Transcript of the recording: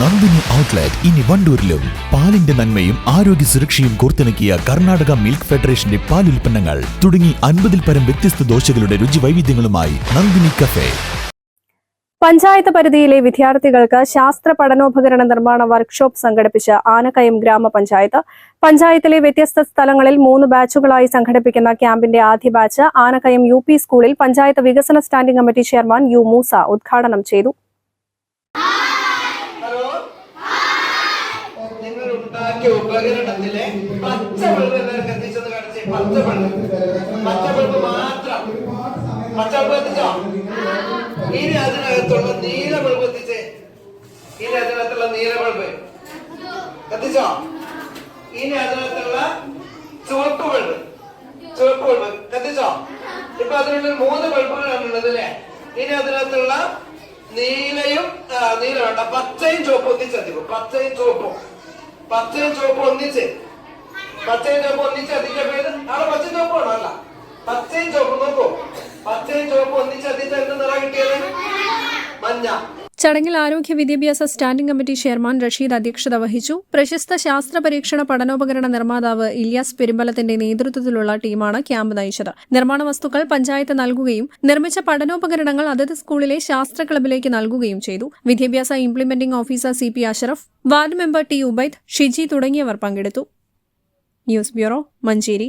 Nandini outlet ഇനി വണ്ടൂരിലും. പാലിന്റെ നന്മയും ആരോഗ്യ സുരക്ഷയും കോർത്തിണക്കിയ കർണാടക മിൽക്ക് ഫെഡറേഷന്റെ പാൽ ഉൽപ്പന്നങ്ങൾ തുടങ്ങി അൻപതിൽ പരം വ്യത്യസ്ത ദോശകളുടെ രുചി വൈവിധ്യങ്ങളുമായി നന്ദിനി കഫേ. പഞ്ചായത്ത് പരിധിയിലെ വിദ്യാർത്ഥികൾക്ക് ശാസ്ത്ര പഠനോപകരണ നിർമ്മാണ വർക്ക്ഷോപ്പ് സംഘടിപ്പിച്ച ആനക്കയം ഗ്രാമപഞ്ചായത്ത്. പഞ്ചായത്തിലെ വ്യത്യസ്ത സ്ഥലങ്ങളിൽ മൂന്ന് ബാച്ചുകളായി സംഘടിപ്പിക്കുന്ന ക്യാമ്പിന്റെ ആദ്യ ബാച്ച് ആനക്കയം യു സ്കൂളിൽ പഞ്ചായത്ത് വികസന standing committee chairman U Moosa ഉദ്ഘാടനം ചെയ്തു. ഉണ്ടാക്കിയ ഉപകരണത്തിലെ പച്ച ബൾബ് എല്ലാവരും കത്തിച്ചത് കാണിച്ചേ പച്ച ബൾബ് പച്ച ബൾബ് മാത്രം. പച്ച ബൾബ് കത്തിച്ചോ ഇനി അതിനകത്തുള്ള നീല ബൾബ് കത്തിച്ചേ ഇനി അതിനകത്തുള്ള നീല ബൾബ് കത്തിച്ചോ ഇനി അതിനകത്തുള്ള ചുവപ്പ് ബൾബ് ചുവപ്പ് ബൾബ് കത്തിച്ചോ ഇപ്പൊ അതിനുള്ളിൽ മൂന്ന് ബൾബുകളാണ് ഉള്ളത് അല്ലേ? ഇനി അതിനകത്തുള്ള നീലയും നീല വേണ്ട. പച്ചയും ചുവപ്പും എത്തിച്ചെത്തിക്കും പച്ചയും ചുവപ്പും. പച്ചയും ചുവപ്പും ഒന്നിച്ച്. പച്ചയും ചുവപ്പും ഒന്നിച്ച് അതിന്റെ പേര് അവിടെ പച്ചയും ചുവപ്പാണോ അല്ല. പച്ചയും ചുവപ്പും നോക്കൂ. പച്ചയും ചുവപ്പും ഒന്നിച്ച് അതിന്റെ എന്ത് നിറ കിട്ടിയത്? മഞ്ഞ. ചടങ്ങിൽ ആരോഗ്യ വിദ്യാഭ്യാസ സ്റ്റാൻഡിംഗ് കമ്മിറ്റി ചെയർമാൻ റഷീദ് അധ്യക്ഷത വഹിച്ചു. പ്രശസ്ത ശാസ്ത്ര പരീക്ഷണ പഠനോപകരണ നിർമ്മാതാവ് ഇല്യാസ് പെരുമ്പലത്തിന്റെ നേതൃത്വത്തിലുള്ള ടീമാണ് ക്യാമ്പ് നയിച്ചത്. നിർമ്മാണ വസ്തുക്കൾ പഞ്ചായത്ത് നൽകുകയും നിർമ്മിച്ച പഠനോപകരണങ്ങൾ അതത് സ്കൂളിലെ ശാസ്ത്ര ക്ലബിലേക്ക് നൽകുകയും ചെയ്തു. വിദ്യാഭ്യാസ implementing officer C P Ashraf ward member T Ubaid Shiji തുടങ്ങിയവർ പങ്കെടുത്തു. News bureau Manjeri.